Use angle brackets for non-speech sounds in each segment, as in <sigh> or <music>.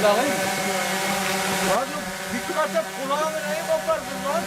Seni de alayım mı? Hadi bir kulak kulağını neyi koparsın lan?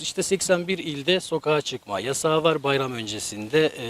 İşte 81 ilde sokağa çıkma yasağı var bayram öncesinde. e,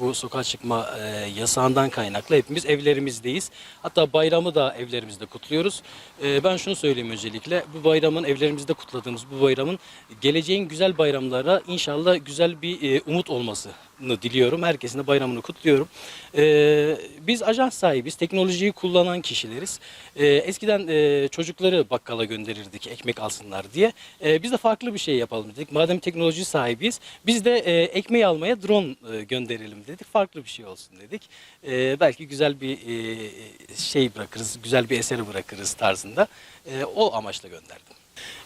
bu sokağa çıkma e, yasağından kaynaklı hepimiz evlerimizdeyiz. Hatta bayramı da evlerimizde kutluyoruz. E, ben şunu söyleyeyim öncelikle. Bu bayramın evlerimizde kutladığımız bu bayramın geleceğin güzel bayramlara inşallah güzel bir e, umut olması diliyorum. Herkesin de bayramını kutluyorum. Ee, biz ajans sahibiz, teknolojiyi kullanan kişileriz. Ee, eskiden e, çocukları bakkala gönderirdik ekmek alsınlar diye. Ee, biz de farklı bir şey yapalım dedik. Madem teknoloji sahibiyiz, biz de e, ekmeği almaya drone e, gönderelim dedik. Farklı bir şey olsun dedik. Ee, belki güzel bir e, şey bırakırız, güzel bir eseri bırakırız tarzında. E, o amaçla gönderdim.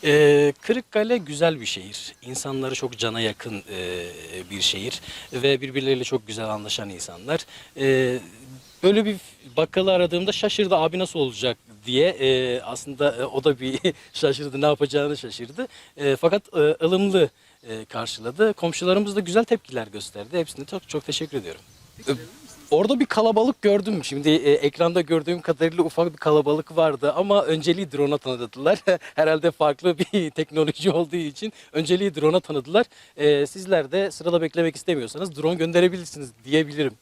Ee, Kırıkkale güzel bir şehir. İnsanları çok cana yakın e, bir şehir ve birbirleriyle çok güzel anlaşan insanlar. Ee, böyle bir bakkalı aradığımda şaşırdı abi nasıl olacak diye e, aslında e, o da bir <laughs> şaşırdı ne yapacağını şaşırdı. E, fakat e, ılımlı e, karşıladı. Komşularımız da güzel tepkiler gösterdi. Hepsine çok çok teşekkür ediyorum. E, Orada bir kalabalık gördüm. Şimdi e, ekranda gördüğüm kadarıyla ufak bir kalabalık vardı ama önceliği drone'a tanıdılar. <laughs> Herhalde farklı bir <laughs> teknoloji olduğu için önceliği drone'a tanıdılar. E, sizler de sırada beklemek istemiyorsanız drone gönderebilirsiniz diyebilirim.